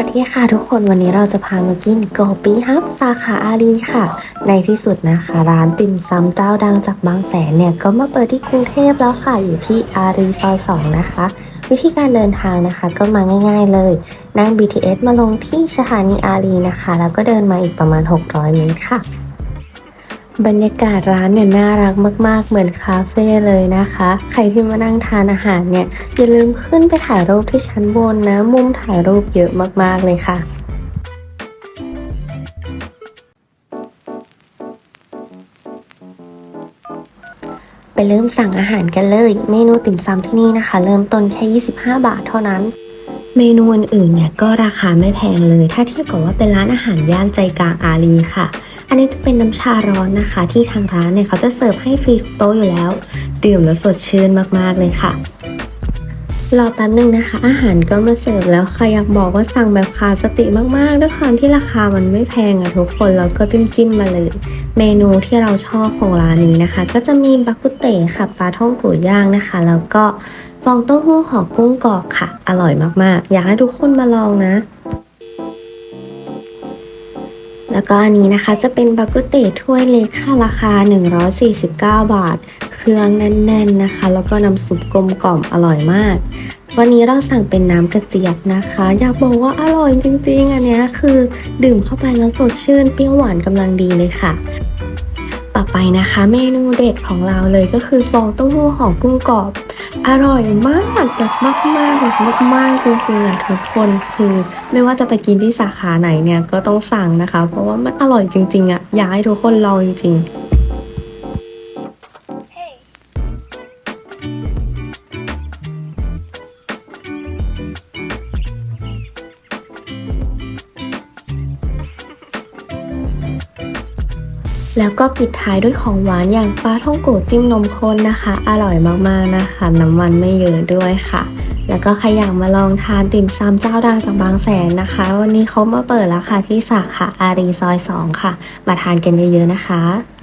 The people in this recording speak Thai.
วัสดีค่ะทุกคนวันนี้เราจะพามากินโกปีฮับสาขาอารีค่ะ ในที่สุดนะคะ ร้านติ่มซำเจ้าดังจากบางแสนเนี่ย ก็มาเปิดที่กรุงเทพแล้วค่ะ อยู่ที่อารีซอยสองนะคะ วิธีการเดินทางนะคะก็มาง่าย ๆเลย นั่ง BTS มาลงที่สถานีอารีนะคะ แล้วก็เดินมาอีกประมาณ 600 เมตรค่ะ บรรยากาศร้านเนี่ยน่ารักมาก ๆ เหมือนคาเฟ่เลยนะคะ ใครที่มานั่งทานอาหารเนี่ยอย่าลืมขึ้นไปถ่ายรูปที่ชั้นบนนะ มุมถ่ายรูปเยอะมาก ๆ เลยค่ะไปเริ่มสั่งอาหารกันเลย เมนูติ่มซำที่นี่นะคะ เริ่มต้นแค่ 25 บาทเท่านั้น เมนูอื่นๆเนี่ยก็ราคาไม่แพงเลย ถ้าเทียบกับว่าเป็นร้านอาหารย่านใจกลางอารีค่ะ อันนี้จะเป็นน้ำชาร้อนนะคะ ที่ทางร้านเนี่ยเขาจะเสิร์ฟให้ฟรีทุกโต๊ะอยู่แล้ว ดื่มแล้วสดชื่นมากๆเลยค่ะรอแป๊บนึงนะคะ อาหารก็มาเสิร์ฟแล้วค่ะอยากบอกว่าสั่งแบบขาดสติมากๆ ด้วยความที่ราคามันไม่แพงอะทุกคนแล้วก็จิ้มจิ้มๆมาเลย เมนูที่เราชอบของร้านนี้นะคะ ก็จะมีบักกุเตค่ะปลาท่องโกย่างนะคะ แล้วก็ฟองเต้าหู้ห่อกุ้งกรอบค่ะ อร่อยมากๆ อยากให้ทุกคนมาลองนะ แล้วก็อันนี้นะคะจะเป็นบักกุเตถ้วยเล็กค่ะราคา 149 บาท เครื่องแน่นๆนะคะ แล้วก็น้ำซุปกลมกล่อมอร่อยมาก วันนี้เราสั่งเป็นน้ำกระเจี๊ยบนะคะ อยากบอกว่าอร่อยจริงๆ อันนี้คือดื่มเข้าไปแล้วสดชื่นเปรี้ยวหวานกำลังดีเลยค่ะ ต่อไปนะคะ เมนูเด็ดของเราเลยก็คือฟองเต้าหู้หอมกุ้งกรอบ อร่อยมากแบบมากๆแบบมากจริงๆอะทุกคนคือ ไม่ว่าจะไปกินที่สาขาไหนเนี่ยก็ต้องสั่งนะคะ เพราะว่ามันอร่อยจริงๆอะอยากให้ทุกคนลองจริงๆ แล้วก็ปิดท้ายด้วยของหวานอย่างปลาท่องโกจิ้มนมข้นนะคะ อร่อยมากๆนะคะ น้ำมันไม่เยอะด้วยค่ะ แล้วก็ใครอยากมาลองทานติ่มซำเจ้าดังจากบางแสนนะคะ วันนี้เขามาเปิดแล้วค่ะที่สาขาอารีซอย 2 ค่ะ มาทานกันเยอะๆนะคะ